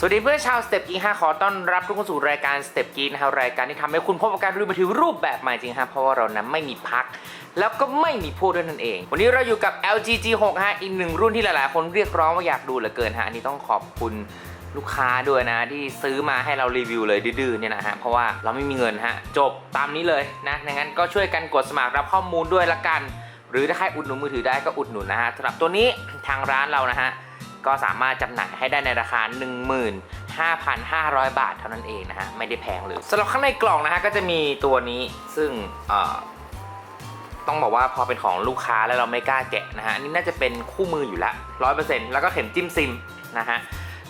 สวัสดีเพื่อนชาว Step Geek ฮะขอต้อนรับทุกคนสู่รายการ Step Geek นะครับรายการที่ทำให้คุณพบกับการรีวิวมือถือรูปแบบใหม่จริงฮะเพราะว่าเรานั้นไม่มีพัก แล้วก็ไม่มีพูดด้วยนั่นเอง วันนี้เราอยู่กับ LG G6 ฮะอีกหนึ่งรุ่นที่หลายๆ คนเรียกร้องว่าอยากดูเหลือเกินฮะอันนี้ต้องขอบคุณลูกค้าด้วยนะที่ซื้อมาให้เรารีวิวเลยดื้อๆเนี่ยนะฮะเพราะว่าเราไม่มีเงินฮะจบตามนี้เลยนะดังนั้นก็ช่วยกันกดสมัครรับข้อมูลด้วยละกัน หรือถ้าใครอุดหนุนมือถือได้ก็อุดหนุนนะฮะสำหรับตัวนี้ทางร้านเรานะฮะ ก็สามารถจำหน่ายให้ได้ในราคา 15,500 บาทเท่านั้นเองนะฮะ ไม่ได้แพงเลยสำหรับข้างในกล่องนะฮะก็จะมีตัวนี้ซึ่งต้องบอกว่าพอเป็นของลูกค้าแล้วเราไม่กล้าแกะนะฮะอันนี้น่าจะเป็นคู่มืออยู่ล้วร้อยเปอร์เซ็นต์แล้วก็เข็มจิ้มซิมนะฮะ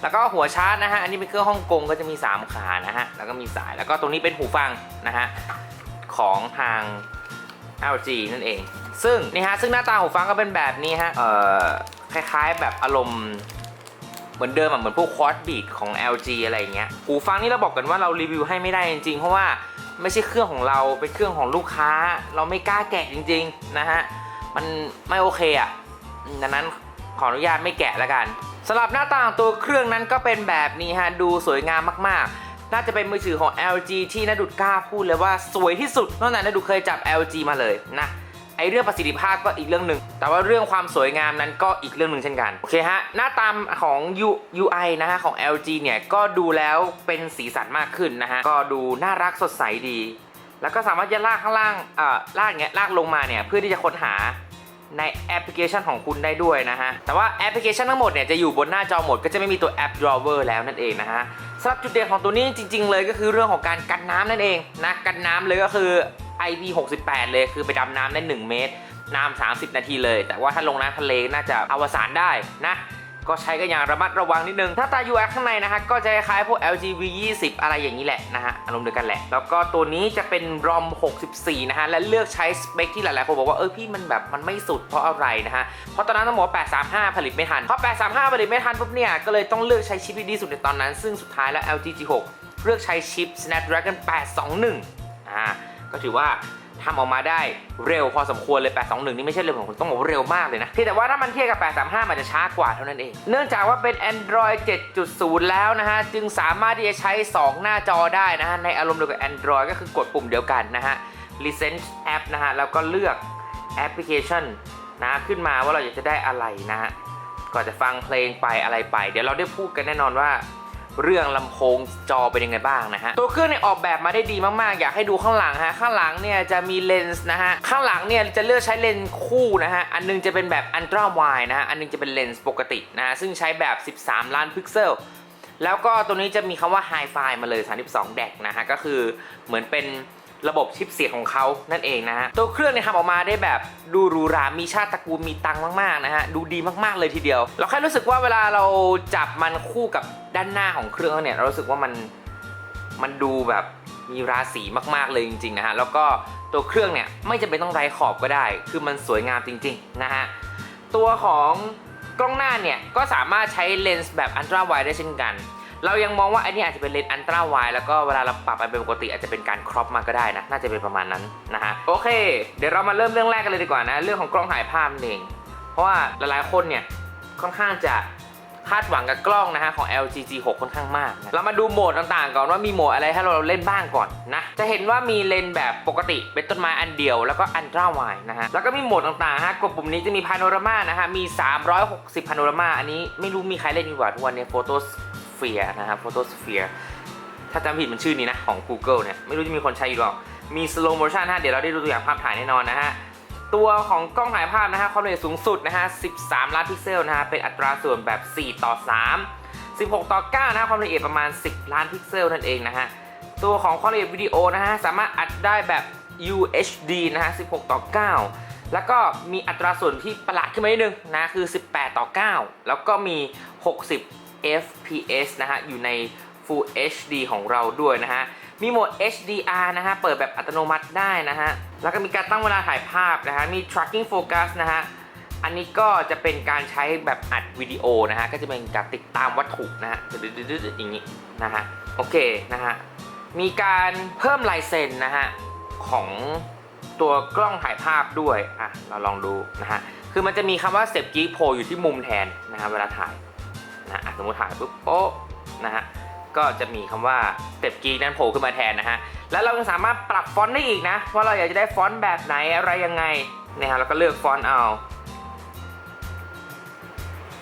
แล้วก็หัวชาร์จนะฮะอันนี้เป็นเครื่องฮ่องกงก็จะมี 3 ขานะฮะแล้วก็มีสายแล้วก็ตรงนี้เป็นหูฟังนะฮะของทาง LG นั่นเอง ซึ่งนี่ฮะซึ่งหน้าตาหูฟังก็เป็นแบบนี้ฮะเอ่อ คล้ายๆ แบบอารมณ์เหมือนเดิมอะเหมือนพวกควอดบีดของ LG อะไรอย่างเงี้ยหูฟังนี่เราบอกกันว่าเรารีวิวให้ไม่ได้จริงๆ เพราะว่าไม่ใช่เครื่องของเราเป็นเครื่องของลูกค้า เราไม่กล้าแกะจริง ๆ นะฮะ มันไม่โอเคอะดังนั้นขออนุญาตไม่แกะแล้วกันสำหรับหน้าตาของตัวเครื่องนั้นก็เป็นแบบนี้ฮะ ดูสวยงามมากๆ น่าจะเป็นมือถือของ LG ที่นาดุดกล้าพูดเลยว่าสวยที่สุดตั้งแต่นดุดเคยจับ LG มาเลยนะ ไอเรื่องประสิทธิภาพก็อีกเรื่องหนึ่ง แต่ว่าเรื่องความสวยงามนั้นก็อีกเรื่องหนึ่งเช่นกัน โอเคฮะ หน้าตามของ U UI นะฮะของ LG เนี่ยก็ดูแล้วเป็นสีสันมากขึ้นนะฮะ ก็ดูน่ารักสดใสดี แล้วก็สามารถจะลากข้างล่างเอ่อลากเงี้ยลากลงมาเนี่ยเพื่อที่จะค้นหาในแอปพลิเคชันของคุณได้ด้วยนะฮะ แต่ว่าแอปพลิเคชันทั้งหมดเนี่ยจะอยู่บนหน้าจอหมดก็จะไม่มีตัวแอป drawer แล้วนั่นเองนะฮะ สำหรับจุดเด่นของตัวนี้จริง ๆ เลยก็คือเรื่องของการกันน้ำนั่นเองนะกันน้ำเลยก็คือ IP68 เลยคือไปดำน้ำได้ 1 เมตร น้ำ30 นาทีเลย แต่ว่าถ้าลงน้ำทะเลน่าจะอวสานได้นะ ก็ใช้กันอย่างระมัดระวังนิดนึง ถ้าตา UI ข้างในนะฮะก็จะคล้ายๆพวก LG V20 อะไรอย่างนี้แหละนะฮะอารมณ์เดียวกันแหละ แล้วก็ตัวนี้จะเป็น ROM 64 นะฮะ และเลือกใช้สเปคที่หลายๆคนบอกว่าเออพี่มันแบบมันไม่สุดเพราะอะไรนะฮะ เพราะตอนนั้นต้องบอกว่า835 ผลิตไม่ทัน เพราะ 835 ผลิตไม่ทันปุ๊บเนี่ยก็เลยต้องเลือกใช้ชิปที่ดีสุดในตอนนั้น ซึ่งสุดท้ายแล้ว LG G6 เลือกใช้ชิป Snapdragon 821อ่าก็ถือว่า ทำออกมาได้เร็วพอสมควรเลย 821 นี่ไม่ใช่เร็วของคุณต้องบอกว่าเร็วมากเลยนะเพียงแต่ว่าถ้ามันเทียบกับ 835 มันจะช้ากว่าเท่านั้นเอง เนื่องจากว่าเป็น Android 7.0 แล้วนะฮะ จึงสามารถที่จะใช้ 2 หน้าจอได้นะฮะ ในอารมณ์เดียวกับ Android ก็คือกดปุ่มเดียวกันนะฮะ License App นะฮะ แล้วก็เลือกแอปพลิเคชันนะขึ้นมาว่าเราอยากจะได้อะไรนะฮะก่อนจะฟังเพลงไปอะไรไป เดี๋ยวเราได้พูดกันแน่นอนว่า เรื่องลำโพงจอเป็นยังไงบ้างนะฮะ ตัวเครื่องเนี่ยออกแบบมาได้ดีมากๆ อยากให้ดูข้างหลังฮะ ข้างหลังเนี่ยจะมีเลนส์นะฮะ ข้างหลังเนี่ยจะเลือกใช้เลนส์คู่นะฮะ อันหนึงจะเป็นแบบอันตราไวนะฮะ อันหนึงจะเป็นเลนส์ปกตินะฮะ ซึ่งใช้แบบ 13 ล้านพิกเซลแล้วก็ตัวนี้จะมีคำว่า Hi-Fi มาเลย 32 แดกนะฮะ ก็คือเหมือนเป็น ระบบชิปเสียงของเขานั่นเองนะฮะ ตัวเครื่องเนี่ยทำออกมาได้แบบดูหรูหรา มีชาติตระกูล มีตังมากๆนะฮะ ดูดีมากๆเลยทีเดียว เราแค่รู้สึกว่าเวลาเราจับมันคู่กับด้านหน้าของเครื่องเนี่ย เรารู้สึกว่ามัน มันดูแบบมีราศีมากๆเลยจริงๆนะฮะ แล้วก็ตัวเครื่องเนี่ยไม่จำเป็นต้องไร้ขอบก็ได้ คือมันสวยงามจริงๆนะฮะ ตัวของกล้องหน้าเนี่ยก็สามารถใช้เลนส์แบบอันตราไวได้เช่นกัน เรายังมองว่าไอ้นี่อาจจะเป็นเลนส์อันตราไวแล้วก็เวลาเราปรับไปเป็นปกติอาจจะเป็นการครอปมาก็ได้นะ น่าจะเป็นประมาณนั้นนะฮะโอเค เดี๋ยวเรามาเริ่มเรื่องแรกกันเลยดีกว่านะ เรื่องของกล้องถ่ายภาพเอง เพราะว่าหลายๆคนเนี่ยค่อนข้างจะคาดหวังกับกล้องนะฮะของ LG G6 ค่อนข้างมากนะเรามาดูโหมดต่างๆ ก่อนว่ามีโหมดอะไรให้เราเล่นบ้างก่อนนะ จะเห็นว่ามีเลนส์แบบปกติเป็นต้นไม้อันเดียวแล้วก็อันตราไวนะฮะ แล้วก็มีโหมดต่างๆฮะ กดปุ่มนี้จะมีพาโนรามานะฮะ มี 360 พาโนรามา อันนี้ไม่รู้มีใครเล่นดีกว่าทุกวันนี้โฟโต ฟียนะฮะโฟโตสเฟียถ้าจำผิดมันชื่อนี้นะของ Google เนี่ย ไม่รู้จะมีคนใช้อยู่หรอก มี slow motion ฮะ เดี๋ยวเราได้ดูตัวอย่างภาพถ่ายแน่นอนนะฮะ ตัวของกล้องถ่ายภาพนะฮะความละเอียดสูงสุดนะฮะ 13 ล้านพิกเซลนะฮะ เป็นอัตราส่วนแบบ 4 ต่อ 3 16 ต่อ 9 นะฮะความละเอียดประมาณ 10 ล้านพิกเซลนั่นเองนะฮะ ตัวของความละเอียดวิดีโอนะฮะ สามารถอัดได้แบบ UHD นะฮะ 16 ต่อ 9 แล้วก็มีอัตราส่วนที่ประหลาดขึ้นมานิดนึงนะ คือ 18 ต่อ 9 แล้วก็มี 60 FPS นะฮะ อยู่ใน Full HD ของเราด้วยนะฮะ มีโหมด HDR นะฮะ เปิดแบบอัตโนมัติได้นะฮะ แล้วก็มีการตั้งเวลาถ่ายภาพนะฮะ มี tracking focus นะฮะ อันนี้ก็จะเป็นการใช้แบบอัดวิดีโอนะฮะ ก็จะเป็นการติดตามวัตถุนะฮะดืดๆๆอย่างนี้นะฮะ โอเคนะฮะ มีการเพิ่มลายเซ็นนะฮะ ของตัวกล้องถ่ายภาพด้วย อะ เราลองดูนะฮะ คือมันจะมีคำว่า Step Geek Pro อยู่ที่มุมแทนนะฮะ เวลาถ่าย นะอะสมมติถ่ายปุ๊บโป๊ะนะฮะก็จะมีคำว่า Step Geek นั้นโผล่ขึ้นมาแทนนะฮะแล้วเรายังสามารถปรับฟอนต์ได้อีกนะว่าเราอยากจะได้ฟอนต์แบบไหนอะไรยังไงนะฮะแล้วก็เลือกฟอนต์เอา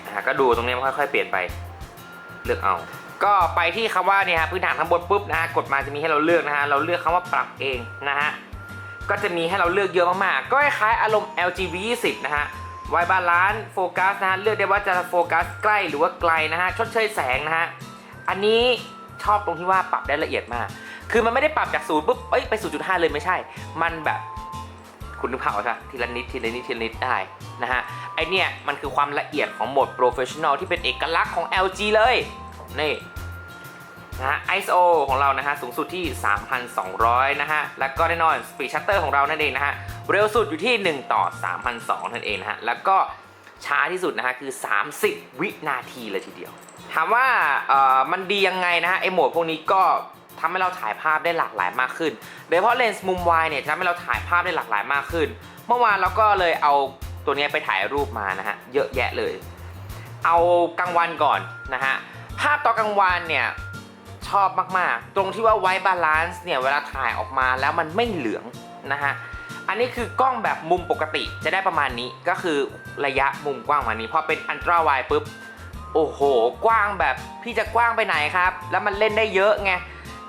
นะฮะก็ดูตรงนี้มันค่อยๆเปลี่ยนไปเลือกเอา ก็ไปที่คำว่าเนี่ยฮะพื้นฐานข้างบนปุ๊บนะฮะกดมาจะมีให้เราเลือกนะฮะเราเลือกคำว่าปรับเองนะฮะก็จะมีให้เราเลือกเยอะมากๆ ก็คล้ายๆอารมณ์ LGV 20 นะฮะ ไวบาลานซ์โฟกัสนะฮะเลือกได้ว่าจะโฟกัสใกล้หรือว่าไกลนะฮะชดเชยแสงนะฮะอันนี้ชอบตรงที่ว่าปรับได้ละเอียดมาก คือมันไม่ได้ปรับจากศูนย์ปุ๊บเอ้ยไป 0.5 เลยไม่ใช่ มันแบบคุณนึกภาพออกใช่ไหมทีละนิดทีละนิดทีละนิดได้นะฮะไอเนี่ยมันคือความละเอียดของโหมด professional ที่เป็นเอกลักษณ์ของ LG เลยนี่ นะฮะ ISO ของเรานะฮะสูงสุดที่ 3,200 นะฮะ แล้วก็แน่นอน Speed Shutter ของเรานั่นเองนะฮะ เร็วสุดอยู่ที่ 1 ต่อ 3,200 นั่นเองนะฮะ แล้วก็ช้าที่สุดนะฮะคือ 30 วินาทีเลยทีเดียว ถามว่าเอ่อมันดียังไงนะฮะไอโหมดพวกนี้ก็ทำให้เราถ่ายภาพได้หลากหลายมากขึ้น โดยเฉพาะเลนส์มุมวายเนี่ยทำให้เราถ่ายภาพได้หลากหลายมากขึ้น เมื่อวานเราก็เลยเอาตัวนี้ไปถ่ายรูปมานะฮะเยอะแยะเลย เอากลางวันก่อนนะฮะภาพตอนกลางวันเนี่ย ชอบมากๆ ตรงที่ว่าไว้บาลานซ์เนี่ยเวลาถ่ายออกมาแล้วมันไม่เหลืองนะฮะอันนี้คือกล้องแบบมุมปกติจะได้ประมาณนี้ก็คือระยะมุมกว้างประมานี้พอเป็นอันตราไวปุ๊บโอ้โห กว้างแบบพี่จะกว้างไปไหนครับ แล้วมันเล่นได้เยอะไง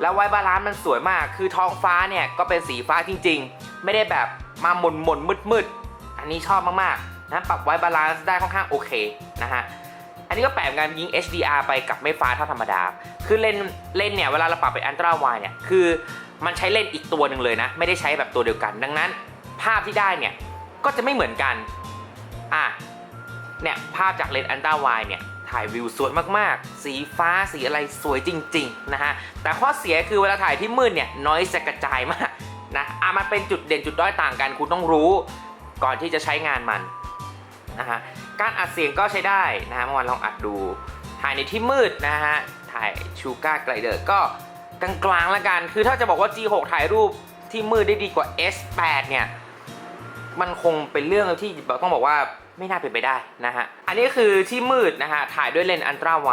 แล้วไว้บาลานซ์มันสวยมาก คือท้องฟ้าเนี่ยก็เป็นสีฟ้าจริง ๆ ไม่ได้แบบมาหม่นหม่นมืดมืดๆอันนี้ชอบมากๆนะปรับไว้บาลานซ์ได้ค่อนข้างโอเคนะฮะ อันนี้ก็แปลกเหมือนกันยิง HDR ไปกับไม่ฟ้าเท่าธรรมดา คือเล่นเล่นเนี่ยเวลาเราปรับเป็นอันตราไวเนี่ยคือมันใช้เลนอีกตัวหนึ่งเลยนะ ไม่ได้ใช้แบบตัวเดียวกัน ดังนั้น ภาพที่ได้เนี่ยก็จะไม่เหมือนกันอะเนี่ยภาพจากเลนส์อันตราไวเนี่ยถ่ายวิวสวยมากๆ สีฟ้าสีอะไรสวยจริงๆนะฮะ แต่ข้อเสียคือเวลาถ่ายที่มืดเนี่ยน้อยจะกระจายมากนะ อะมันเป็นจุดเด่นจุดด้อยต่างกันคุณต้องรู้ ก่อนที่จะใช้งานมันนะฮะ การอัดเสียงก็ใช้ได้นะฮะเมื่อวานลองอัดดู ถ่ายในที่มืดนะฮะ ถ่ายชูการ์ไกลเดอร์ก็กลางๆแล้วกัน คือถ้าจะบอกว่า G6 ถ่ายรูปที่มืดได้ดีกว่า S8 เนี่ย มันคงเป็นเรื่องที่ต้องบอกว่าไม่น่าเป็นไปได้นะฮะ อันนี้คือที่มืดนะฮะ ถ่ายด้วยเลนส์อันตราไว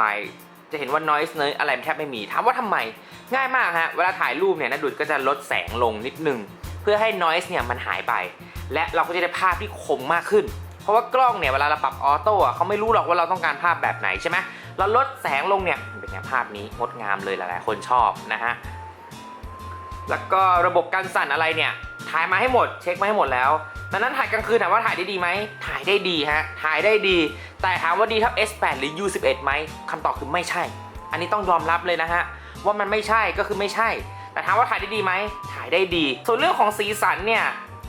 จะเห็นว่า noise เนยอะไรแทบไม่มี ถามว่าทำไม ง่ายมากฮะ เวลาถ่ายรูปเนี่ยนะดุดก็จะลดแสงลงนิดนึง เพื่อให้ noise เนี่ยมันหายไป และเราก็จะได้ภาพที่คมมากขึ้น เพราะว่ากล้องเนี่ยเวลาเราปรับออโต้เขาไม่รู้หรอกว่าเราต้องการภาพแบบไหนใช่ไหมเราลดแสงลงเนี่ยเป็นไงภาพนี้งดงามเลยหลายๆ คนชอบนะฮะแล้วก็ระบบการสั่นอะไรเนี่ยถ่ายมาให้หมด เช็คมาให้หมดแล้วดังนั้นถ่ายกลางคืนถามว่าถ่ายได้ดีไหมถ่ายได้ดีฮะถ่ายได้ดี แต่ถามว่าดีเท่า S8 หรือ U11 ไหมคำตอบคือไม่ใช่ อันนี้ต้องยอมรับเลยนะฮะว่ามันไม่ใช่ก็คือไม่ใช่ แต่ถามว่าถ่ายได้ดีไหมถ่ายได้ดี ส่วนเรื่องของสีสันเนี่ย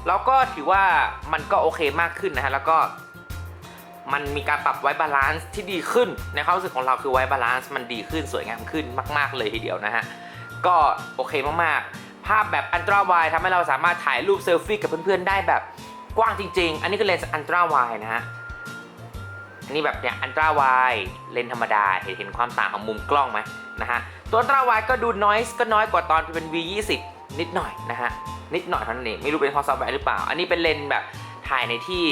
เราก็ถือว่ามันก็โอเคมากขึ้นนะฮะแล้วก็มันมีการปรับไว้บาลานซ์ที่ดีขึ้นในความรู้สึกของเราคือไว้บาลานซ์มันดีขึ้นสวยงามขึ้นมาก ๆ เลยทีเดียวนะฮะ ก็โอเคมากๆ ภาพแบบอันตราไวทำให้เราสามารถถ่ายรูปเซลฟี่กับเพื่อน ๆ ได้แบบกว้างจริง ๆ อันนี้คือเลนส์อันตราไวนะฮะอันนี้แบบเนี่ยอันตราไวเลนส์ธรรมดาเห็นเห็นความต่างของมุมกล้องไหมนะฮะตัวอันตราไวก็ดูน o i s e ก็น้อยกว่าตอนเป็น V20 นิดหน่อยนะฮะ นิดหน่อยเท่านั้นเองไม่รู้เป็นเพราะซอฟต์แวร์หรือเปล่า อันนี้เป็นเลนส์แบบถ่ายในที่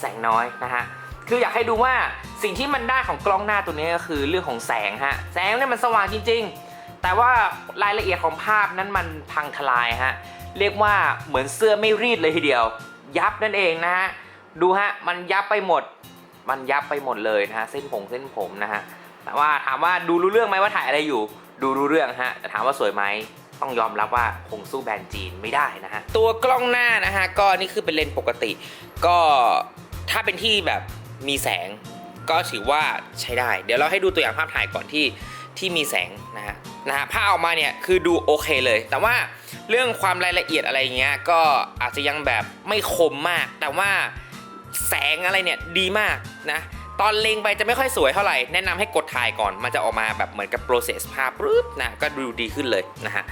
แสงน้อยนะฮะคืออยากให้ดูว่าสิ่งที่มันได้ของกล้องหน้าตัวนี้ก็คือเรื่องของแสงฮะแสงเนี่ยมันสว่างจริง ๆ แต่ว่ารายละเอียดของภาพนั้นมันพังทลายฮะเรียกว่าเหมือนเสื้อไม่รีดเลยทีเดียว ยับนั่นเองนะฮะดูฮะมันยับไปหมด มันยับไปหมดเลยนะฮะเส้นผมเส้นผมนะฮะแต่ว่าถามว่าดูรู้เรื่องไหมว่าถ่ายอะไรอยู่ ดูรู้เรื่องฮะแต่ถามว่าสวยไหม ต้องยอมรับว่าคงสู้แบรนด์จีนไม่ได้นะฮะ ตัวกล้องหน้านะฮะก็นี่คือเป็นเลนส์ปกติ ก็ถ้าเป็นที่แบบมีแสงก็ถือว่าใช้ได้ เดี๋ยวเราให้ดูตัวอย่างภาพถ่ายก่อนที่ที่มีแสงนะฮะนะฮะภาพออกมาเนี่ยคือดูโอเคเลย แต่ว่าเรื่องความรายละเอียดอะไรเงี้ยก็อาจจะยังแบบไม่คมมาก แต่ว่าแสงอะไรเนี่ยดีมากนะ ตอนเล็งไปจะไม่ค่อยสวยเท่าไหร่ แนะนำให้กดถ่ายก่อน มันจะออกมาแบบเหมือนกับ process ภาพปึ๊บนะ ก็ดูดีขึ้นเลยนะฮะ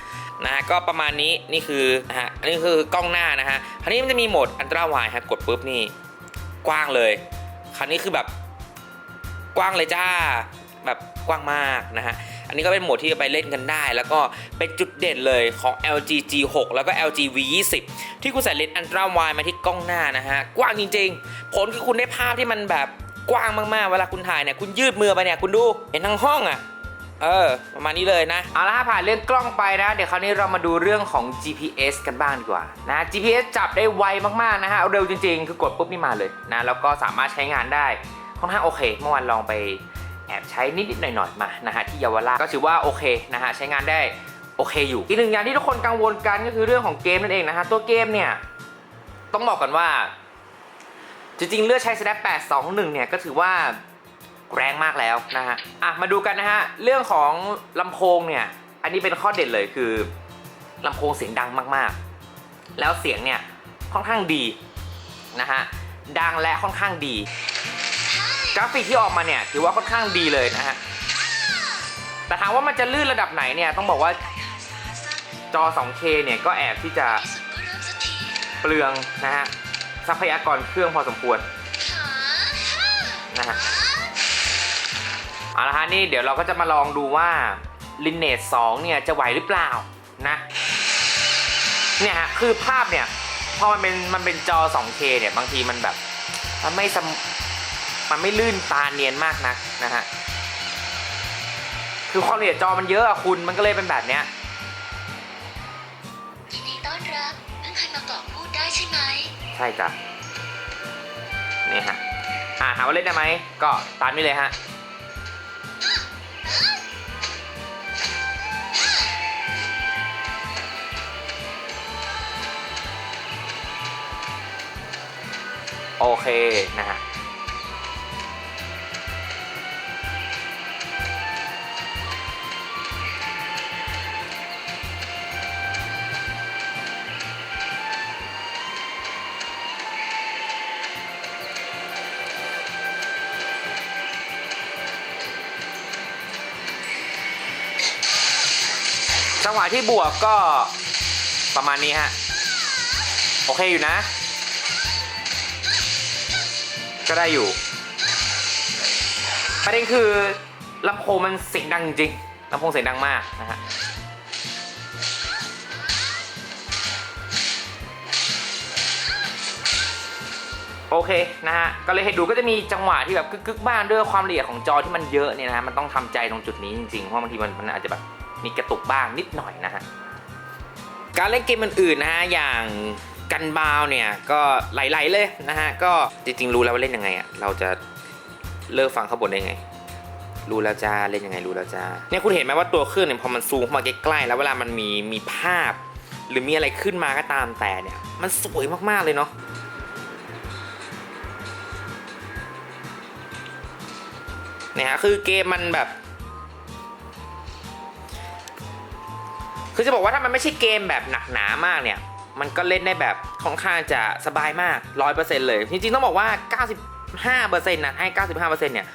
นะฮะก็ประมาณนี้นี่คือนะฮะอันนี้คือกล้องหน้านะฮะคราวนี้มันจะมีโหมดอันตราไวฮะกดปุ๊บนี่กว้างเลย คราวนี้คือแบบกว้างเลยจ้าแบบกว้างมากนะฮะอันนี้ก็เป็นโหมดที่จะไปเล่นกันได้ แล้วก็เป็นจุดเด่นเลยของ LG G6 แล้วก็ LG V20 ที่คุณใส่เลนส์อันตราไวมาที่กล้องหน้านะฮะกว้างจริงๆ ผลคือคุณได้ภาพที่มันแบบ กว้างมากๆ เวลาคุณถ่ายเนี่ยคุณยืดมือไปเนี่ยคุณดูเห็นทั้งห้องอะ่ะเออประมาณนี้เลยนะเอาละฮะผ่านเรื่องกล้องไปนะ เดี๋ยวคราวนี้เรามาดูเรื่องของ GPS กันบ้างดีกว่านะ GPS จับได้ไวมากๆนะฮะเร็วจริงๆ คือกดปุ๊บนี่มาเลยนะแล้วก็สามารถใช้งานได้ค่อนข้างโอเค เมื่อวานลองไปแอบใช้นิดๆหน่อยๆมานะฮะที่เยาวราชก็ถือว่าโอเคนะฮะใช้งานได้โอเคอยู่ อีกหนึ่งอย่างที่ทุกคนกังวลกันก็คือเรื่องของเกมนั่นเองนะฮะตัวเกมเนี่ยต้องบอกกันว่า จริงๆ เลือกใช้ Snap 821เนี่ยก็ถือว่าแรงมากแล้วนะฮะ อะมาดูกันนะฮะ เรื่องของลำโพงเนี่ย อันนี้เป็นข้อเด่นเลยคือลำโพงเสียงดังมากๆ แล้วเสียงเนี่ยค่อนข้างดีนะฮะ ดังและค่อนข้างดี กราฟิกที่ออกมาเนี่ยถือว่าค่อนข้างดีเลยนะฮะ แต่ถามว่ามันจะลื่นระดับไหนเนี่ยต้องบอกว่าจอ 2K เนี่ยก็แอบที่จะเปลืองนะฮะ ทรัพยากรเครื่องพอสมควรนะฮะเอาละฮะนี่เดี๋ยวเราก็จะมาลองดูว่า Lineage 2เนี่ยจะไหวหรือเปล่านะเนี่ยฮะคือภาพเนี่ยพอมันเป็นมันเป็นจอ 2K เนี่ยบางทีมันแบบมันไม่สมมันไม่ลื่นตาเนียนมากนักนะฮะคือความละเอียดจอมันเยอะอะคุณมันก็เลยเป็นแบบเนี้ยยินดีต้อนรับเพิ่งเคยมาเกาะพูดได้ใช่ไหม ช่จ้ะนี่ฮะอ่าหาว่าเล่นได้ไหมก็ตามนี้เลยฮะโอเคนะฮะ ที่บวกก็ประมาณนี้ฮะ โอเคอยู่นะ ก็ได้อยู่ ประเด็นคือลำโพงมันเสียงดังจริงลำโพงเสียงดังมากนะฮะโอเคนะฮะ ก็เลยให้ดูก็จะมีจังหวะที่แบบกึกๆบ้างด้วยความละเอียดของจอที่มันเยอะเนี่ยนะฮะ มันต้องทำใจตรงจุดนี้จริงๆ เพราะบางทีมันมันอาจจะแบบ มีกระตุกบ้างนิดหน่อยนะฮะการเล่นเกมอื่นๆนะฮะอย่างกันบาวเนี่ยก็ไหลๆเลยนะฮะก็จริงๆรู้แล้วว่าเล่นยังไงอะเราจะเลิกฟังข้างบนได้ไง รู้แล้วจ้าเล่นยังไงรู้แล้วจ้าเนี่ยคุณเห็นไหมว่าตัวเครื่องเนี่ยพอมันซูมเข้ามาใกล้ๆแล้วเวลามันมีมีภาพ หรือมีอะไรขึ้นมาก็ตามแต่เนี่ยมันสวยมากๆเลยเนาะเนี่ยฮะคือเกมมันแบบ คือจะบอกว่าถ้ามันไม่ใช่เกมแบบหนักหนามากเนี่ย มันก็เล่นได้แบบค่อนข้างจะสบายมาก 100%เลย จริงๆต้องบอกว่า 95%นะให้ 95%เนี่ย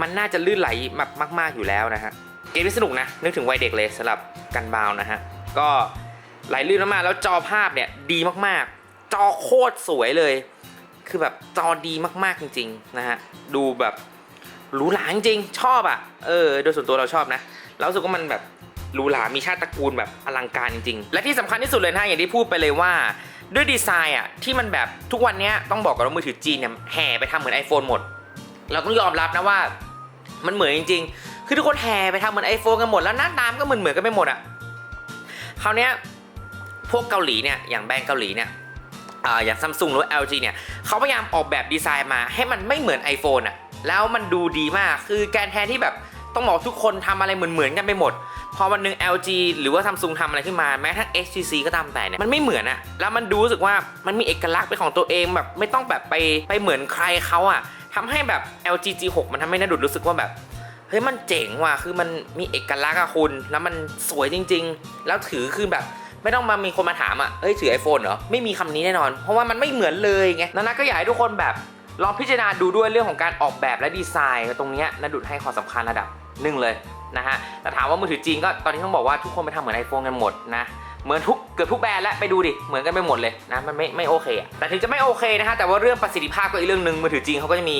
มันน่าจะลื่นไหลแบบมาก ๆ อยู่แล้วนะฮะ เกมที่สนุกนะ นึกถึงวัยเด็กเลยสำหรับกันบาวนะฮะ ก็ไหลลื่นมากๆแล้วจอภาพเนี่ยดีมากๆ จอโคตรสวยเลย คือแบบจอดีมากๆจริงๆนะฮะ ดูแบบหรูหราจริงๆชอบอะ เออ โดยส่วนตัวเราชอบนะ เราสึกว่ามันแบบ หรูหรามีชาติตระกูลแบบอลังการจริงๆ และที่สำคัญที่สุดเลยนะอย่างที่พูดไปเลยว่า ด้วยดีไซน์อะที่มันแบบทุกวันนี้ต้องบอกกันว่ามือถือจีนเนี่ยแห่ไปทำเหมือน iPhone หมด เราต้องยอมรับนะว่า มันเหมือนจริง ๆ คือทุกคนแห่ไปทำเหมือน iPhone กันหมดแล้วหน้าตามก็เหมือนเหมือนกันไปหมดอะคราวนี้พวกเกาหลีเนี่ยอย่างแบรนด์เกาหลีเนี่ยอ่าอย่างซัมซุงหรือ LG เนี่ยเขาพยายามออกแบบดีไซน์มาให้มันไม่เหมือน iPhone อะแล้วมันดูดีมากคือการแทนที่แบบ ต้องบอกทุกคนทำอะไรเหมือนๆกันไปหมด พอวันหนึ่ง LG หรือว่า Samsung ทำอะไรขึ้นมาแม้ทั้ง HTC ก็ตามแต่เนี่ยมันไม่เหมือนอะแล้วมันดูรู้สึกว่ามันมีเอกลักษณ์เป็นของตัวเองแบบไม่ต้องแบบไปไปเหมือนใครเขาอะทำให้แบบ LG G6 มันทำให้นาดุดรู้สึกว่าแบบเฮ้ยมันเจ๋งว่ะคือมันมีเอกลักษณ์อะคุณแล้วมันสวยจริง ๆ แล้วถือคือแบบไม่ต้องมามีคนมาถามอะเอ้ยถือ iPhone เหรอ ไม่มีคำนี้แน่นอน เพราะว่ามันไม่เหมือนเลยไงนันนะก็อยากให้ทุกคนแบบ ลองพิจารณาดูด้วยเรื่องของการออกแบบและดีไซน์ ตรงนี้นาดุดให้ความสำคัญระดับ นึ่งเลยนะฮะแต่ถามว่ามือถือจีนก็ตอนนี้ต้องบอกว่าทุกคนไปทำเหมือน iPhone กันหมดนะเหมือนทุกเกือบทุกแบรนด์แล้วไปดูดิเหมือนกันไปหมดเลยนะมันไม่ไม่โอเคอะแต่ถึงจะไม่โอเคนะฮะแต่ว่าเรื่องประสิทธิภาพก็อีกเรื่องหนึ่งมือถือจีนเขาก็จะมี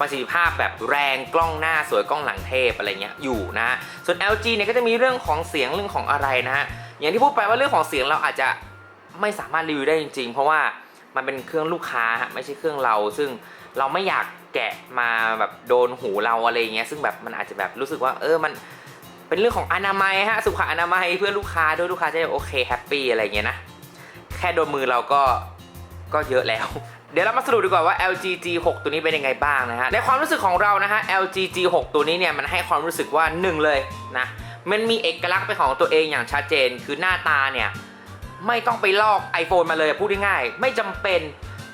ประสิทธิภาพแบบแรงกล้องหน้าสวยกล้องหลังเทพอะไรเงี้ยอยู่นะ ส่วน LG เนี่ยก็จะมีเรื่องของเสียงเรื่องของอะไรนะฮะอย่างที่พูดไปว่าเรื่องของเสียงเราอาจจะไม่สามารถรีวิวได้จริง ๆ เพราะว่ามันเป็นเครื่องลูกค้าไม่ใช่เครื่องเรา ซึ่งเราไม่อยาก แกะมาแบบโดนหูเราอะไรเงี้ยซึ่งแบบมันอาจจะแบบรู้สึกว่าเออมันเป็นเรื่องของอนามัยฮะสุขอนามัยเพื่อลูกค้าด้วยลูกค้าจะโอเคแฮปปี้อะไรเงี้ยนะแค่โดนมือเราก็ก็เยอะแล้ว เดี๋ยวเรามาสรุปดีกว่าว่า LG G6 ตัวนี้เป็นยังไงบ้างนะฮะในความรู้สึกของเรานะฮะ LG G6 ตัวนี้เนี่ยมันให้ความรู้สึกว่าหนึ่งเลยนะมันมีเอกลักษณ์เป็นของตัวเองอย่างชัดเจน คือหน้าตาเนี่ยไม่ต้องไปลอก iPhone มาเลยพูดง่ายๆไม่จำเป็น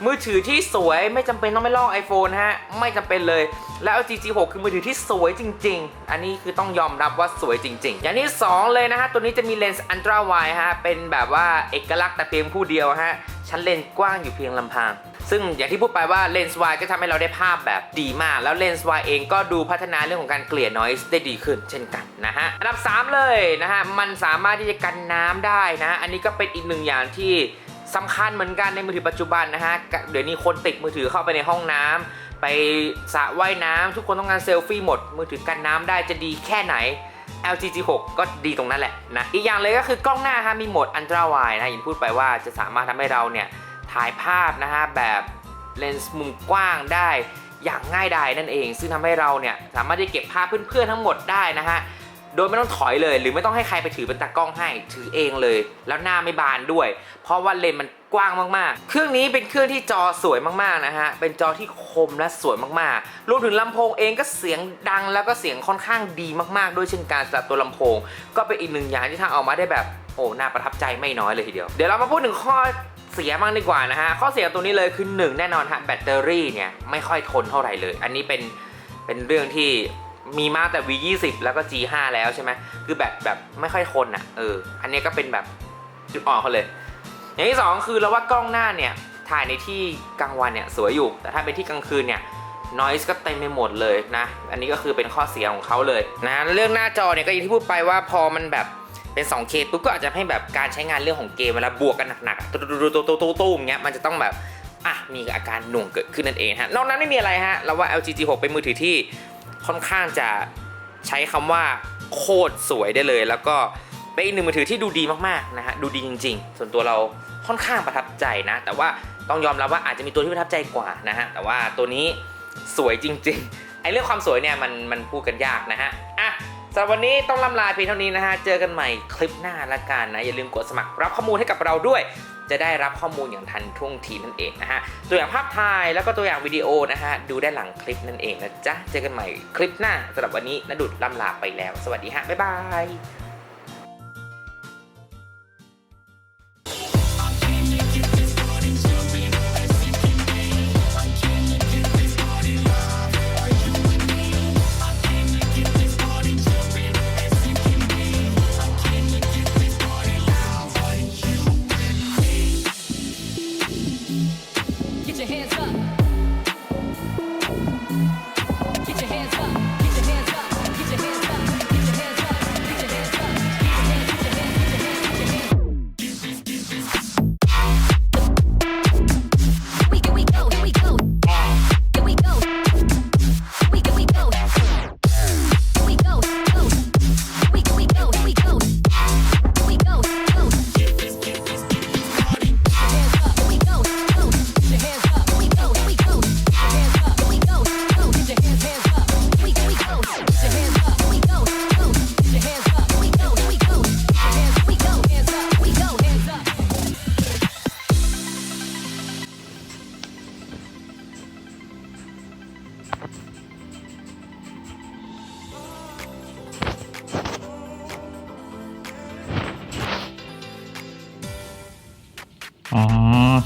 มือถือที่สวยไม่จำเป็นต้องไปลอก iPhone ฮะ ไม่จำเป็นเลย แล้ว LG G6 คือมือถือที่สวยจริง ๆ อันนี้คือต้องยอมรับว่าสวยจริง ๆ อย่างที่ 2 เลยนะฮะ ตัวนี้จะมีเลนส์อันตราไวฮะ เป็นแบบว่าเอกลักษณ์แต่เพียงผู้เดียวฮะ ชั้นเลนส์กว้างอยู่เพียงลำพังซึ่งอย่างที่พูดไปว่าเลนส์วายก็ทำให้เราได้ภาพแบบดีมาก แล้วเลนส์วายเองก็ดูพัฒนาเรื่องของการเกลี่ย noise ได้ดีขึ้นเช่นกันนะฮะ อันดับ 3 เลยนะฮะ มันสามารถที่จะกันน้ำได้นะฮะอันนี้ก็เป็นอีกหนึ่งอย่างที่ สำคัญเหมือนกันในมือถือปัจจุบันนะฮะ เดี๋ยวนี้คนติดมือถือเข้าไปในห้องน้ำไปสระว่ายน้ำทุกคนต้องการเซลฟี่หมด มือถือกันน้ำได้จะดีแค่ไหน LG G6 ก็ดีตรงนั้นแหละนะ อีกอย่างเลยก็คือกล้องหน้าฮะมีโหมดอันตราไวนะอย่างที่พูดไปว่าจะสามารถทำให้เราเนี่ยถ่ายภาพนะฮะแบบเลนส์มุมกว้างได้อย่างง่ายดายนั่นเอง ซึ่งทำให้เราเนี่ยสามารถที่เก็บภาพเพื่อนๆทั้งหมดได้นะฮะ โดยไม่ต้องถอยเลย หรือไม่ต้องให้ใครไปถือเป็นตากล้องให้ถือเองเลย แล้วหน้าไม่บานด้วย เพราะว่าเลนส์มันกว้างมากๆ เครื่องนี้เป็นเครื่องที่จอสวยมากๆนะฮะ เป็นจอที่คมและสวยมากๆ รวมถึงลำโพงเองก็เสียงดังแล้วก็เสียงค่อนข้างดีมากๆ ด้วยเช่นกันสำหรับตัวลำโพง ก็เป็นอีกหนึ่งอย่างที่ทางออกมาได้แบบโอ้น่าประทับใจไม่น้อยเลยทีเดียว เดี๋ยวเรามาพูดถึงข้อเสียบ้างดีกว่านะฮะ ข้อเสียตัวนี้เลยคือหนึ่งแน่นอนฮะแบตเตอรี่เนี่ยไม่ค่อยทนเท่าไหร่เลย อันนี้เป็นเป็นเรื่องที่ มีมาแต่ V20 แล้วก็ G5 แล้วใช่ไหมคือแบตแบบไม่ค่อยทนอะเอออันนี้ก็เป็นแบบจุดอ่อนเขาเลย อย่างที่สองคือเราว่ากล้องหน้าเนี่ยถ่ายในที่กลางวันเนี่ยสวยอยู่ แต่ถ้าเป็นที่กลางคืนเนี่ย noise ก็เต็มไปหมดเลยนะ อันนี้ก็คือเป็นข้อเสียของเขาเลยนะเรื่องหน้าจอเนี่ยก็อย่างที่พูดไปว่าพอมันแบบเป็น 2K ปุ๊บก็อาจจะให้แบบการใช้งานเรื่องของเกมเวลาบวกกันหนักๆตู้ตู้ตู้ตู้ตู้ตู้อย่างเงี้ยมันจะต้องแบบอะมีอาการหน่วงเกิดขึ้นนั่นเองฮะ นอกนั้นไม่มีอะไรฮะ เราว่า LG G6 เป็นมือถือที่ ค่อนข้างจะใช้คำว่าโคตรสวยได้เลย แล้วก็เป็นอีกหนึ่งมือถือที่ดูดีมากๆนะฮะดูดีจริง ๆ ส่วนตัวเราค่อนข้างประทับใจนะ แต่ว่าต้องยอมรับว่าอาจจะมีตัวที่ประทับใจกว่านะฮะแต่ว่าตัวนี้สวยจริงๆไอ้เรื่องความสวยเนี่ยมันมันพูดกันยากนะฮะอะสำหรับวันนี้ต้องล่ำลาเพียงเท่านี้นะฮะ เจอกันใหม่คลิปหน้าละกันนะ อย่าลืมกดสมัครรับข้อมูลให้กับเราด้วย จะได้รับข้อมูลอย่างทันท่วงทีนั่นเองนะฮะ ตัวอย่างภาพถ่ายแล้วก็ตัวอย่างวิดีโอนะฮะ ดูได้หลังคลิปนั่นเองนะจ๊ะ เจอกันใหม่คลิปหน้าสำหรับวันนี้นดุดลำลาไปแล้ว สวัสดีฮะ บ๊ายบาย your hands up.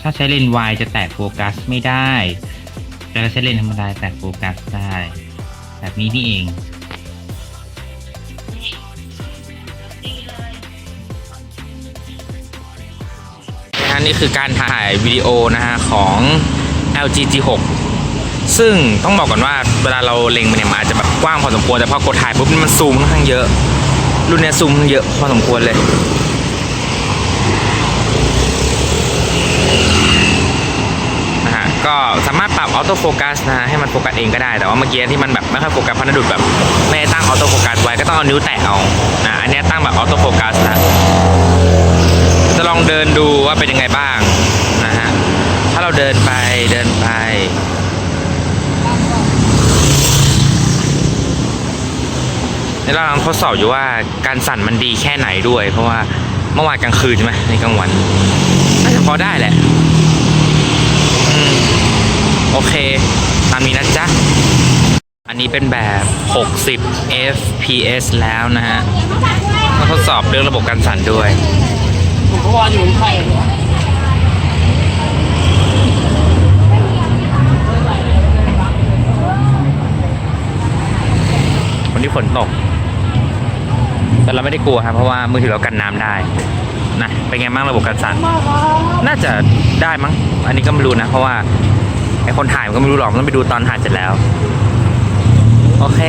าใช้เลนส์วายจะแตกโฟกัสไม่ได้แต่ถ้าใช้เลนส์ธรรมดาแตกโฟกัสได้ แบบนี้นี่เองนะนี่คือการถ่ายวิดีโอนะฮะของ LG G6 ซึ่งต้องบอกก่อนว่าเวลาเราเล็งมันเนี่ยมันอาจจะแบบกว้างพอสมควรแต่พอกดถ่ายปุ๊บมันซูมค่อนข้างเยอะ รุ่นนี้ซูมเยอะพอสมควรเลย นะฮะก็สามารถปรับออโต้โฟกัสนะฮะให้มันโฟกัสเองก็ได้แต่ว่าเมื่อกี้ที่มันแบบไม่ค่อยโฟกัสเพราะนดุดแบบไม่ได้ตั้งออโต้โฟกัสไว้ก็ต้องเอานิ้วแตะเอานะอันนี้ตั้งแบบออโต้โฟกัสนะจะลองเดินดูว่าเป็นยังไงบ้างนะฮะถ้าเราเดินไปเดินไปนดี๋ยวเราลังทดสอบอยู่ว่าการสั่นมันดีแค่ไหนด้วย เพราะว่าเมื่อวานกลางคืนใช่ไหมในกลางวัน อได้แหละอืมโอเค ตามนี้นะจ๊ะ อันนี้เป็นแบบ 60 fps แล้วนะฮะมาทดสอบเรื่องระบบการสั่นด้วยผมก็ว่าอยู่ไทยวันนี้ฝนตก แต่เราไม่ได้กลัวครับเพราะว่ามือถือเรากันน้ำได้ นะเป็นไงบ้างระบบการสั่นน่าจะได้มั้ง อันนี้ก็ไม่รู้นะ เพราะว่าไอคนถ่ายมันก็ไม่รู้หรอกมันต้องไปดูตอนถ่ายเสร็จแล้ว โอเค